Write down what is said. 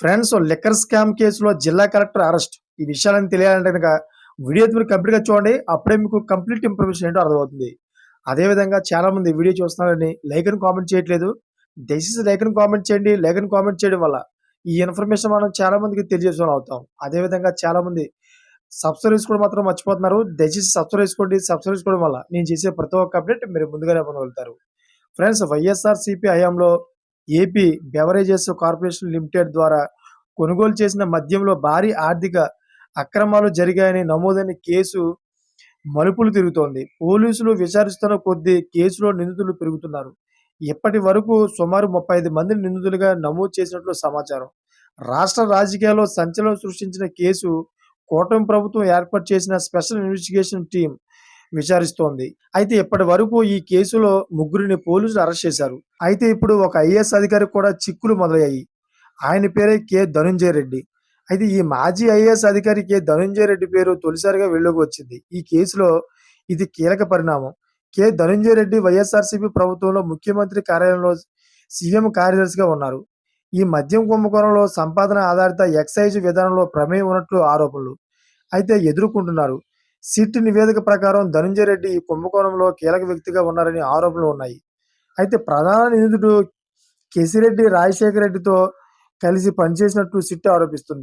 Friends liquor scam కేసులో జిల్లా collector arrest. ఈ విషయాలను తెలియాలంటే కనుక వీడియో మీరు కంప్లీట్గా చూడండి అప్పుడే మీకు కంప్లీట్ ఇన్ఫర్మేషన్ ఏంటో అర్థమవుతుంది. అదేవిధంగా చాలా మంది వీడియో చూస్తున్నారని లైక్ అని కామెంట్ చేయట్లేదు. దయచేసి లైక్ అని కామెంట్ చేయండి లైక్ అని కామెంట్ చేయడం వల్ల ఈ ఇన్ఫర్మేషన్ మనం చాలా మందికి తెలియజేసిన అవుతాం. అదేవిధంగా చాలా మంది సబ్స్క్రైబ్ చేసుకోవడం మాత్రం మర్చిపోతున్నారు. దయచేసి సబ్స్క్రైబ్ చేసుకోండి సబ్స్క్రైబ్ చేసుకోవడం వల్ల నేను చేసే ప్రతి ఒక్క అప్డేట్ మీరు ముందుగానే పొందగలుగుతారు. ఫ్రెండ్స్ వైఎస్ఆర్ సిపి హయాంలో ఏపీ బెవరేజెస్ కార్పొరేషన్ లిమిటెడ్ ద్వారా కొనుగోలు చేసిన మద్యంలో భారీ ఆర్థిక అక్రమాలు జరిగాయని నమోదైన కేసు మలుపులు తిరుగుతోంది. పోలీసులు విచారిస్తున్న కొద్దీ కేసులో నిందితులు పెరుగుతున్నారు. ఇప్పటి వరకు సుమారు ముప్పై ఐదు మందిని నిందితులుగా నమోదు చేసినట్లు సమాచారం. రాష్ట్ర రాజకీయాల్లో సంచలనం సృష్టించిన కేసు కూటమి ప్రభుత్వం ఏర్పాటు చేసిన స్పెషల్ ఇన్వెస్టిగేషన్ టీం విచారిస్తోంది. అయితే ఇప్పటి వరకు ఈ కేసులో ముగ్గురిని పోలీసులు అరెస్ట్ చేశారు. అయితే ఇప్పుడు ఒక ఐఏఎస్ అధికారికి కూడా చిక్కులు మొదలయ్యాయి. ఆయన పేరే కె. ధనుంజయ రెడ్డి. అయితే ఈ మాజీ ఐఏఎస్ అధికారి కె. ధనుంజయ రెడ్డి పేరు తొలిసారిగా వెలుగులోకి వచ్చింది. ఈ కేసులో ఇది కీలక పరిణామం. కె. ధనుంజయ రెడ్డి వైఎస్ఆర్సీపీ ప్రభుత్వంలో ముఖ్యమంత్రి కార్యాలయంలో సీఎం కార్యదర్శిగా ఉన్నారు. ఈ మద్యం కుంభకోణంలో సంపాదన ఆధారిత ఎక్సైజ్ విధానంలో ప్రమేయం ఉన్నట్లు ఆరోపణలు అయితే ఎదుర్కొంటున్నారు. సిట్ నివేదిక ప్రకారం ధనుంజయ రెడ్డి ఈ కుంభకోణంలో కీలక వ్యక్తిగా ఉన్నారని ఆరోపణలు ఉన్నాయి. అయితే ప్రధాన నిందితుడు కేసిరెడ్డి రాజశేఖర రెడ్డితో కలిసి పనిచేసినట్లు సిట్ ఆరోపిస్తుంది.